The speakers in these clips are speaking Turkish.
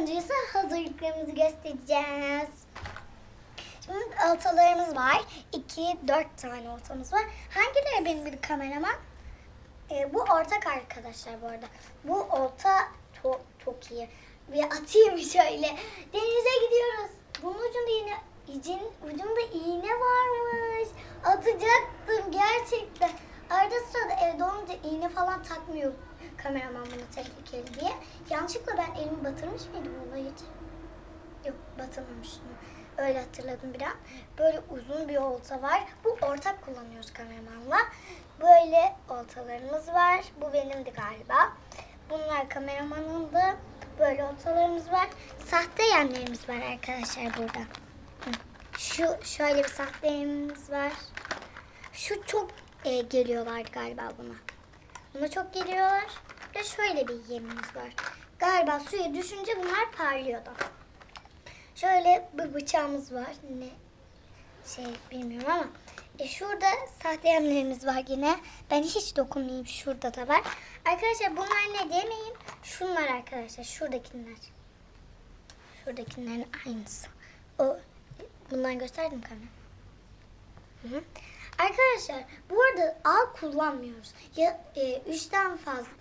önce ise hazırlıklarımızı göstereceğiz. Şimdi oltalarımız var. 2, 4 tane oltamız var. Hangileri benim bir kameraman? Ee, bu ortak arkadaşlar bu arada. Bu olta çok, iyi. Bir atayım şöyle. Denize gidiyoruz. Bunun ucunda iğne, icin, ucunda iğne varmış. Atacaktım gerçekten. Arada sırada evde olunca iğne falan takmıyor kameraman bunu tehlikeli diye. Yanlışlıkla ben elimi batırmış mıydım bunda hiç? Yok batırmamıştım. Öyle hatırladım bir an. Böyle uzun bir olta var. Bu ortak kullanıyoruz kameramanla. Böyle oltalarımız var. Bu benimdi galiba. Bunlar kameramanın da böyle oltalarımız var. Sahte yemlerimiz var arkadaşlar burada. Şu şöyle bir sahte yemimiz var. Şu çok e, geliyorlardı galiba buna. Buna çok geliyorlar. Ve şöyle bir yemimiz var. Galiba suya düşünce bunlar parlıyordu. Şöyle bir bıçağımız var. Ne şey bilmiyorum ama. E şurada sahte yemlerimiz var yine. Ben hiç dokunmayayım. Şurada da var. Arkadaşlar bunlar ne demeyin. Şunlar arkadaşlar. Şuradakiler. Şuradakilerin aynısı. O bundan gösterdim kamera. Hı hı. Arkadaşlar bu arada al kullanmıyoruz. Ya e, üçten fazla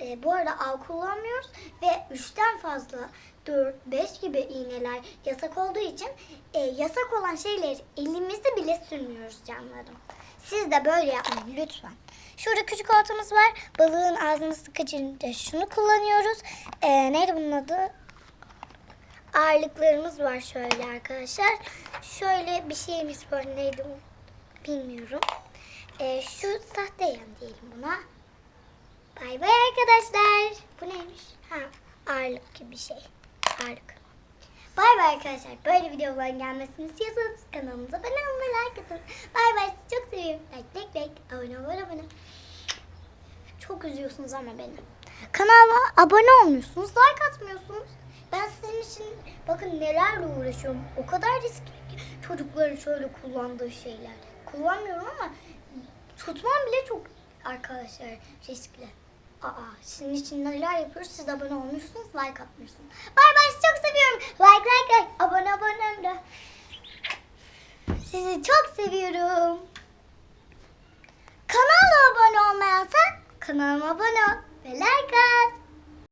e, bu arada av kullanmıyoruz ve üçten fazla 4 5 gibi iğneler yasak olduğu için e, yasak olan şeyleri elimizde bile sürmüyoruz canlarım. Siz de böyle yapmayın lütfen. Şurada küçük oltamız var. Balığın ağzını sıkıcınca şunu kullanıyoruz. E, neydi bunun adı? Ağırlıklarımız var şöyle arkadaşlar. Şöyle bir şeyimiz var. Neydi o? Bilmiyorum. E, şu sahte yem diyelim buna. Bay bay arkadaşlar. Bu neymiş? Ha, ağırlık gibi bir şey. Ağırlık. Bay bay arkadaşlar. Böyle videoların gelmesini istiyorsanız kanalımıza abone olmayı like atın. Bay bay. Sizi çok seviyorum. Like like like. Abone ol abone. Çok üzüyorsunuz ama beni. Kanalıma abone olmuyorsunuz. Like atmıyorsunuz. Ben sizin için bakın nelerle uğraşıyorum. O kadar riskli ki çocukların şöyle kullandığı şeyler kullanmıyorum ama tutmam bile çok arkadaşlar riskli. Aa sizin için neler yapıyoruz siz abone olmuşsunuz like atmışsınız. Bay bay sizi çok seviyorum. Like like like abone abone Emre. Sizi çok seviyorum. Kanala abone olmayan sen kanalıma abone ol ve like at.